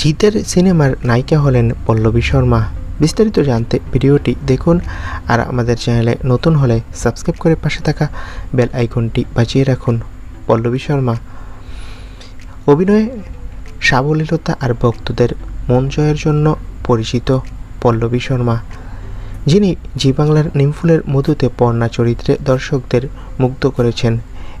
জিতের সিনেমার নায়িকা হলেন পল্লবী শর্মা। বিস্তারিত জানতে ভিডিওটি দেখুন আর আমাদের চ্যানেলে নতুন হলে সাবস্ক্রাইব করে পাশে থাকা বেল আইকনটি বাজিয়ে রাখুন। পল্লবী শর্মা। অভিনয়ে সাবলীলতা আর ভক্তদের মন জয়ের জন্য পরিচিত পল্লবী শর্মা। যিনি জি বাংলার নিমফুলের মধুতে পর্ণা চরিত্রে দর্শকদের মুগ্ধ করেছেন।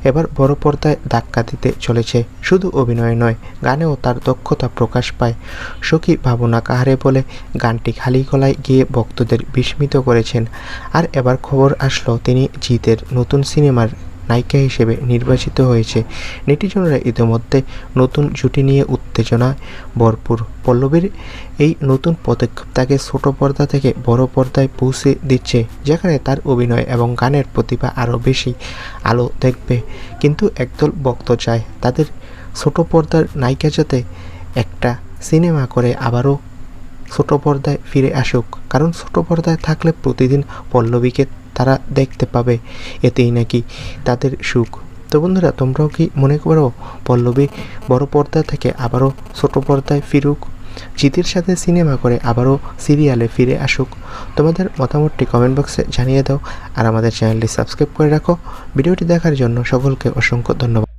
এবার বড় পর্দায় ধাক্কা দিতে চলেছে। শুধু অভিনয় নয়, গানেও তার দক্ষতা প্রকাশ পায়। সখী ভাবনা কাহারে বলে, গানটি খালি গলায় গিয়ে ভক্তদের বিস্মিত করেছেন। আর এবার খবর আসলো, তিনি জিতের নতুন সিনেমার নায়িকা হিসেবে নির্বাচিত হয়েছে। নেটিজনরা ইতিমধ্যে নতুন জুটি নিয়ে উত্তেজনায় ভরপুর। পল্লবীর এই নতুন পদক্ষেপ তাকে ছোট পর্দা থেকে বড় পর্দায় পৌঁছে দিচ্ছে, যেখানে তার অভিনয় এবং গানের প্রতিভা আরও বেশি আলো দেখবে। কিন্তু একদল ভক্ত চায় তাদের ছোট পর্দার নায়িকা যাতে একটা সিনেমা করে আবারও ছোট পর্দায় ফিরে আসুক। কারণ ছোট পর্দায় থাকলে প্রতিদিন পল্লবীকে তারা দেখতে পাবে। এতেই নাকি তাদের সুখ। তো বন্ধুরা, তোমরাও কি মনে করো, পল্লবী বড় পর্দা থেকে আবারও ছোট পর্দায় ফিরুক? জিতের সাথে সিনেমা করে আবারও সিরিয়ালে ফিরে আসুক। তোমাদের মতামতটি কমেন্ট বক্সে জানিয়ে দাও। আর আমাদের চ্যানেলটি সাবস্ক্রাইব করে রাখো। ভিডিওটি দেখার জন্য সকলকে অসংখ্য ধন্যবাদ।